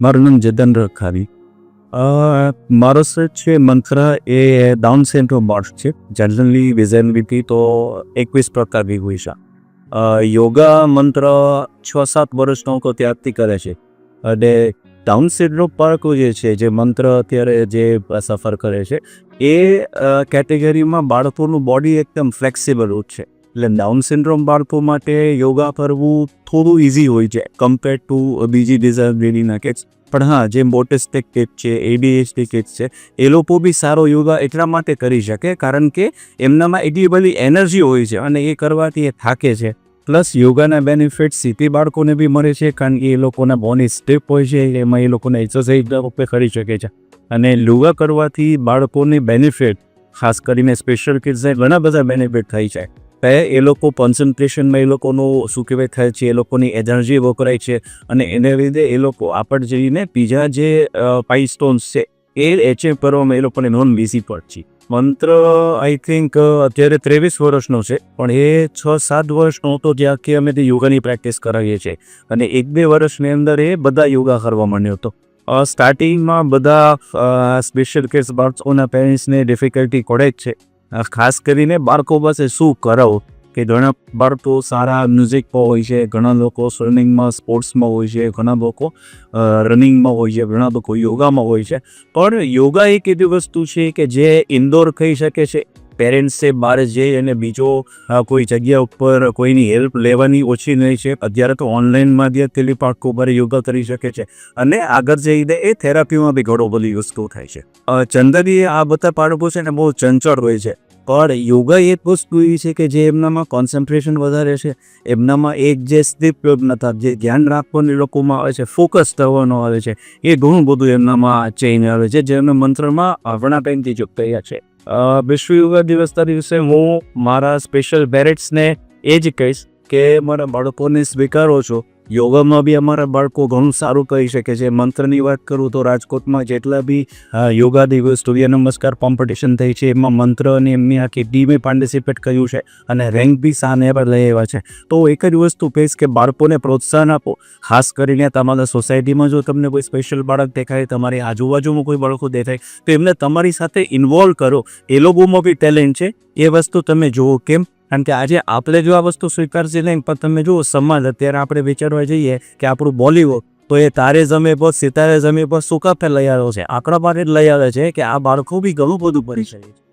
મારું નામ જતન રખાવી. મારો સર છે મંત્ર એ ડાઉન સેન્ટ્રોમ બાર્ડ છે. જનરલી વિઝનવિટી તો એકવીસ પ્રકારની હોય છે. યોગા મંત્ર છ સાત વર્ષનો લોકો ત્યારથી કરે છે. અને ડાઉન સિન્ડ્રોમ પાર્ક જે છે, જે મંત્ર અત્યારે જે સફર કરે છે, એ કેટેગરીમાં બાળકોનું બોડી એકદમ ફ્લેક્સિબલ છે. એટલે ડાઉન સિન્ડ્રોમ બાળકો માટે યોગા કરવું થોડું ઇઝી હોય છે કમ્પેર ટુ બીજી ડિઝાબિલિટીના કેસ પણ હા, જે મોટેસ્ટેક કિડ છે એડીએચડી કિડ્સ છે, એ લોકો બી સારો યોગા એટલા માટે કરી શકે, કારણ કે એમનામાં એટલી બધી એનર્જી હોય છે અને એ કરવાથી એ થાકે છે. પ્લસ યોગાના બેનિફિટ સિટી બાળકોને બી મળે છે, કારણ કે એ લોકોના બોની સ્ટેપ હોય છે, એમાં એ લોકોને એક્સરસાઇઝ રૂપે કરી શકે છે. અને યોગા કરવાથી બાળકોની બેનિફિટ ખાસ કરીને સ્પેશિયલ કિડ્સને ઘણા બધા બેનિફિટ છે. તો એ લોકો કોન્સન્ટ્રેશનમાં એ લોકોનું શું કહેવાય, થાય છે, એ લોકોની એનર્જી વપરાય છે અને એને લીધે એ લોકો આપણ જઈને બીજા જે પાઈ સ્ટોન્સ છે, એ એચિવ કરવામાં એ લોકોને નોન બીઝી પડ છે મંત્ર આઈ થિંક અત્યારે ત્રેવીસ વર્ષનો છે, પણ એ છ સાત વર્ષનો હતો જ્યાંથી અમે તે યોગાની પ્રેક્ટિસ કરાવીએ છીએ. અને એક બે વર્ષની અંદર એ બધા યોગા કરવા માંડ્યો હતો. સ્ટાર્ટિંગમાં બધા સ્પેશિયલ કેસ બાળકોના પેરેન્ટ્સને ડિફિકલ્ટી પડે જ છે. ખાસ કરીને બાળકો પાસે શું કરાવો? કે ઘણા બાળકો સારા મ્યુઝિકમાં હોય છે, ઘણા લોકો સ્વિમિંગમાં સ્પોર્ટ્સમાં હોય છે, ઘણા લોકો રનિંગમાં હોય છે, ઘણા લોકો યોગામાં હોય છે. પણ યોગા એક એવી વસ્તુ છે કે જે ઇન્ડોર કહી શકે છે પેરેન્ટ્સે બહાર જઈ અને બીજો કોઈ જગ્યા ઉપર કોઈની હેલ્પ લેવાની ઓછી નહીં છે. અત્યારે તો ઓનલાઈન માધ્યમથી પાકો ઉપર યોગા કરી શકે છે અને આગળ જઈને એ થેરાપીમાં બી ઘણો બધી યુઝફુલ થાય છે. ચંદનીએ આ બધા બાળકો છે ને બહુ ચંચળ હોય છે. પણ યોગા એક વસ્તુ એવી છે કે જે એમનામાં કોન્સન્ટ્રેશન વધારે છે. એમનામાં એક જે સ્થિત નથી જે ધ્યાન રાખવાનું એ લોકોમાં આવે છે ફોકસ થવાનો આવે છે, એ ઘણું બધું એમનામાં ચેન્જ આવે છે, જે એમના મંત્રમાં આપણા ટાઈમથી જ થયા છે. વિશ્વ યોગા દિવસના દિવસે હું મારા સ્પેશિયલ બેરેટ્સને એ જ કહીશ કે મારા બાળકોને સ્વીકારો છો. યોગામાં બી અમારા બાળકો ઘણું સારું કહી શકે છે. મંત્રની વાત કરું તો રાજકોટમાં જેટલા બી યોગા દિવસ સૂર્ય નમસ્કાર કોમ્પિટિશન થઈ છે, એમાં મંત્ર અને એમની આખી ટીમે પાર્ટિસિપેટ કર્યું છે અને રેન્ક બી સાને પર લઈ આવ્યા છે. તો એક જ વસ્તુ કહીશ કે બાળકોને પ્રોત્સાહન આપો. ખાસ કરીને તમારા સોસાયટીમાં જો તમને કોઈ સ્પેશિયલ બાળક દેખાય, તમારી આજુબાજુમાં કોઈ બાળકો દેખાય, તો એમને તમારી સાથે ઇન્વોલ્વ કરો. એ લોકોમાં બી ટેલેન્ટ છે. એ વસ્તુ તમે જુઓ. કેમ? કારણ કે આજે આપણે જો આ વસ્તુ સ્વીકારશે નહીં, પણ તમે જુઓ, સમાજ અત્યારે આપણે વિચારવા જઈએ કે આપણું બોલીવુડ તો એ તારે જમે પર, સિતારે જમે પર કાપે લઈ આવ્યો છે. આંકડા માટે જ લઈ આવે છે કે આ બાળકો બી ઘણું બધું ભરી શકે છે.